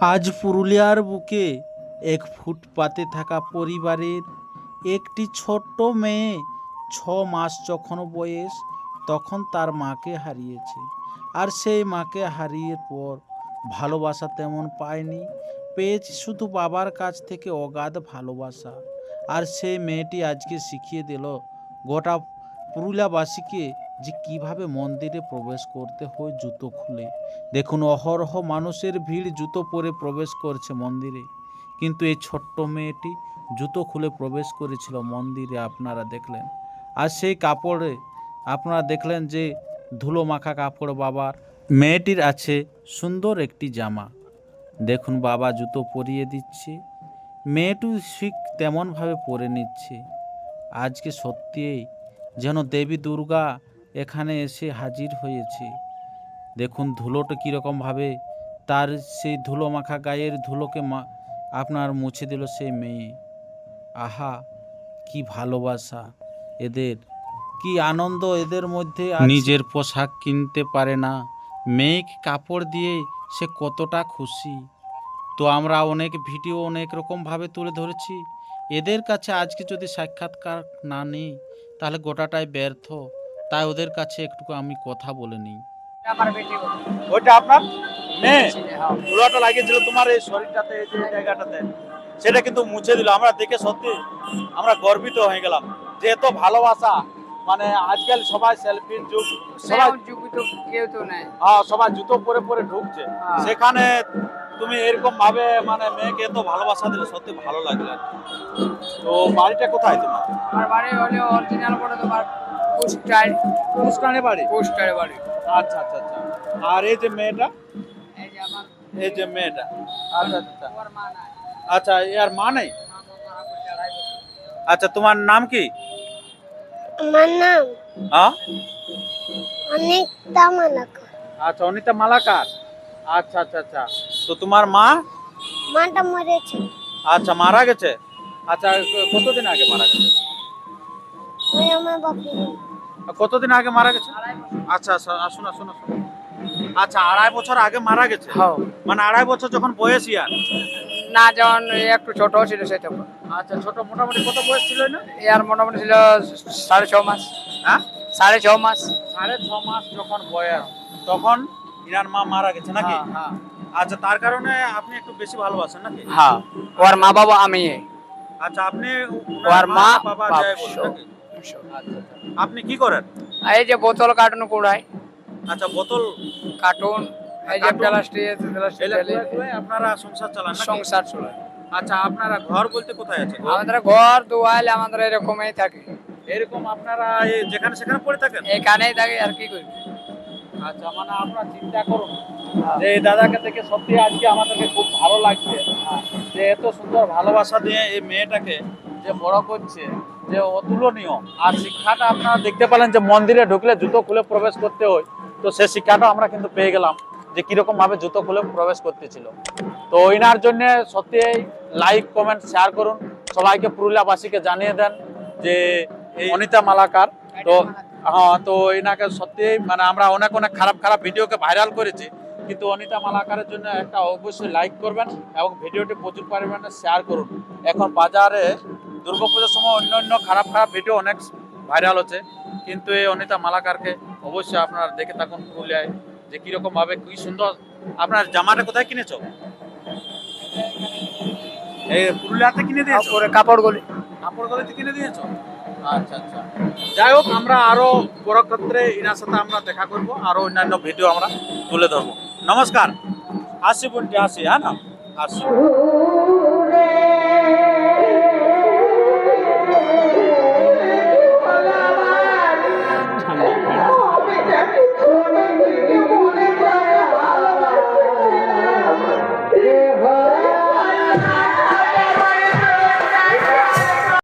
আজ পুরুলিয়ার বুকে এক ফুটপাতে থাকা পরিবারের একটি ছোট্ট মেয়ে ছ মাস যখন বয়স, তখন তার মাকে হারিয়েছে। আর সেই মাকে হারিয়ে পর ভালোবাসা তেমন পায়নি। পেয়েছে শুধু বাবার কাছ থেকে অগাধ ভালোবাসা। আর সেই মেয়েটি আজকে শিখিয়ে দিল, গোটা পুরুলিয়াবাসীকে যে কীভাবে মন্দিরে প্রবেশ করতে হয় জুতো খুলে। দেখুন, অহরহ মানুষের ভিড় জুতো পরে প্রবেশ করছে মন্দিরে। কিন্তু এই ছোট্ট মেয়েটি জুতো খুলে প্রবেশ করেছিল মন্দিরে, আপনারা দেখলেন। আর সেই কাপড়ে আপনারা দেখলেন যে ধুলো মাখা কাপড় বাবার মেয়েটির আছে সুন্দর একটি জামা। দেখুন, বাবা জুতো পরিয়ে দিচ্ছে। মেয়েটিও ঠিক তেমনভাবে পরে নিচ্ছে। আজকে সত্যিই যেন দেবী দুর্গা এখানে এসে হাজির হয়েছে। দেখুন ধুলোটা কীরকমভাবে তার সেই ধুলো মাখা গায়ের ধুলোকে মা আপনার মুছে দিল সেই মেয়ে। আহা, কি ভালোবাসা এদের। কি আনন্দ এদের মধ্যে নিজের পোশাক কিনতে পারে না। মেয়েকে কাপড় দিয়ে সে কতটা খুশি। তো আমরা অনেক ভিডিও অনেক রকমভাবে তুলে ধরেছি। এদের কাছে আজকে যদি সাক্ষাৎকার না নিই, তাহলে গোটাটাই ব্যর্থ। তাই ওদের কাছে একটু আমি কথা বলে নিই। আমার বেটি ওইটা আপনার? মেয়ে? হ্যাঁ। ধুলাটা লাগিয়েছিল তোমার এই শরীরটাতে এই যে জায়গাটাতে। সেটা কিন্তু মুছে দিল। আমরা দেখে সত্যি আমরা গর্বিত হয়ে গেলাম। যে এত ভালোবাসা। মানে আজকাল সবাই সেলফির যুগ। সবাই যুগি তো কেউ তো নেই হ্যাঁ, সবাই জুতো পরে পরে ঢুকছে। হ্যাঁ। সেখানে তুমি এরকম ভাবে মানে মেয়েকে এত ভালোবাসা দিলে সত্যি ভালো লাগল আর তো বাড়িটা কোথায় তোমার? আমার বাড়ি হলে অরিজিনাল বলে তোমার পোস্টার মুস্কানে বাড়ি? পোস্টার বাড়ি। আচ্ছা আচ্ছা আচ্ছা। আর এই যে মেয়েটা? এই যে আমার এই যে মেয়েটা। আচ্ছা আচ্ছা তোমার মা নাই। আচ্ছা এর মা নেই। আচ্ছা তোমার নাম কি? আমার নাম হ্যাঁ অনেক দামালাকা আচ্ছা অনিতা মালাকার। আচ্ছা আচ্ছা আচ্ছা। তো তোমার মা? মাটা মরেছে। আচ্ছা মারা গেছে? আচ্ছা কতদিন আগে মারা গেছে? ওই আমার বাপি কতদিন আগে মারা গেছে? আড়াই আচ্ছা আচ্ছা আসুন আসুন আসুন আচ্ছা আড়াই বছর আগে মারা গেছে? হ্যাঁ। মানে আড়াই বছর যখন বয়স ইয়ার? না যখন একটু ছোট ছিল সে তখন। আচ্ছা ছোট মোটামুটি কত বয়স ছিল না? ইয়ার মোটামুটি ছিল সাড়ে ছ মাস। হ্যাঁ? সাড়ে ছ মাস। সাড়ে ছ মাস যখন বয়স তখন ইনার মা মারা গেছে নাকি? হ্যাঁ, হ্যাঁ। আচ্ছা তার কারণে আপনি একটু বেশি ভালোবাসেন নাকি? হ্যাঁ ওর মা বাবা আমি। আচ্ছা আপনি ওর মা বাবা যায় বলুন। নাকি? আপনি কি করেন? এই যে বোতল কার্টুন কুড়াই। আচ্ছা বোতল কার্টুন এই যে প্লাস্টিক আপনারা সংসার চালান সংসার চলে আচ্ছা আপনারা ঘর বলতে কোথায় আছে আমাদের ঘর দুয়াল আমাদের এরকমই থাকে। এরকম আপনারা এই যেখানে সেখানে পড়ে থাকেন? এখানেই থাকে আর কি করবি আচ্ছা মানে আপনারা চিন্তা করুন যে এই দাদাকে দেখে সত্যি আজকে আমাদেরকে খুব ভালো লাগছে। যে এত সুন্দর ভালোবাসা দিয়ে এই মেয়েটাকে যে বড় করছে, যে অতুলনীয়। আর শিক্ষাটা আপনারা দেখতে পেলেন যে মন্দিরে ঢুকলে জুতো খুলে প্রবেশ করতে হয়। তো সে শিক্ষাটা আমরা কিন্তু পেয়ে গেলাম যে কীরকম ভাবে জুতো খুলে প্রবেশ করতেছিল। তো ওইনার জন্য সত্যি লাইক, কমেন্ট শেয়ার করুন। সবাইকে পুরুলিয়াবাসীকে জানিয়ে দেন যে অনিতা মালাকার। তো হ্যাঁ তো এনাকে সত্যি মানে আমরা অনেক অনেক খারাপ খারাপ ভিডিওকে ভাইরাল করেছি। কিন্তু অনিতা মালাকারের জন্য একটা অবশ্যই লাইক করবেন এবং ভিডিওটি প্রচুর পরিমাণে শেয়ার করুন। এখন বাজারে দুর্গাপূজার সময় অন্য অন্য খারাপ খারাপ ভিডিও অনেক ভাইরাল হচ্ছে। কিন্তু এই অনিতা মালাকারকে অবশ্যই আপনারা দেখে থাকুন পুরুলিয়ায় যে কীরকম ভাবে কি সুন্দর। আপনার জামাটা কোথায় কিনেছ? এই পুরুলিয়াতে কিনে দিয়েছ? কাপড় গুলি। কাপড় গলিতে কিনে দিয়েছ? আচ্ছা আচ্ছা। যাই হোক, আমরা আরও পরক্ষেত্রে এনার সাথে আমরা দেখা করব, আরও অন্যান্য ভিডিও আমরা তুলে ধরবো। নমস্কার। আসি বোনটি, আসি হ্যাঁ না? আসি।